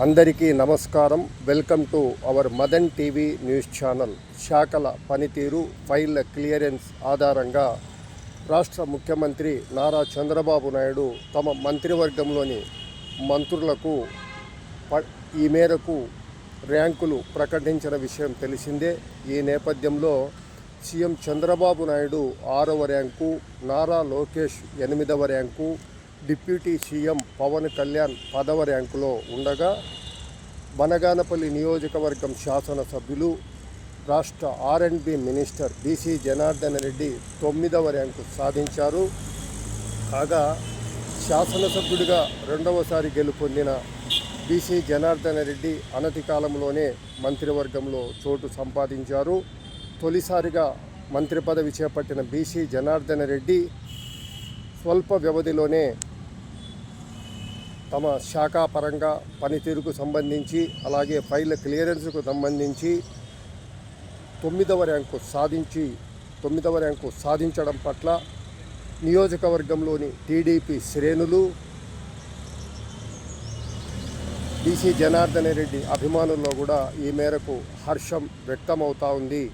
అందరికీ నమస్కారం. Welcome to our Madan TV news channel. శాఖల పనితీరు ఫైల్ క్లియరెన్స్ ఆధారంగా రాష్ట్ర ముఖ్యమంత్రి నారా చంద్రబాబు నాయుడు తమ మంత్రివర్గంలోని మంత్రులకు ప- ఈ మేరకు ర్యాంకులు ప్రకటించిన విషయం తెలిసిందే. ఈ నేపథ్యంలో సీఎం చంద్రబాబు నాయుడు ఆరవ ర్యాంకు నారా లోకేష్ ఎనిమిదవ rank deputy CM Pawan Kalyan పదవ ర్యాంకులో ఉండగా బనగానపల్లి నియోజకవర్గం శాసనసభ్యులు రాష్ట్ర R and B minister BC Janardhan Reddy తొమ్మిదవ ర్యాంకు సాధించారు. కాగా శాసనసభ్యుడిగా రెండవసారి గెలుపొందిన బీసీ జనార్దన రెడ్డి అనతి కాలంలోనే మంత్రివర్గంలో చోటు సంపాదించారు. తొలిసారిగా మంత్రి పదవి చేపట్టిన బీసీ జనార్దన రెడ్డి స్వల్ప వ్యవధిలోనే తమ శాఖాపరంగా పనితీరుకు సంబంధించి అలాగే ఫైల్ క్లియరెన్స్కు సంబంధించి తొమ్మిదవ ర్యాంకు సాధించి తొమ్మిదవ ర్యాంకు సాధించడం పట్ల నియోజకవర్గంలోని టీడీపీ శ్రేణులు బీసీ జనార్దన రెడ్డి అభిమానుల్లో కూడా ఈ మేరకు హర్షం వ్యక్తమవుతా ఉంది.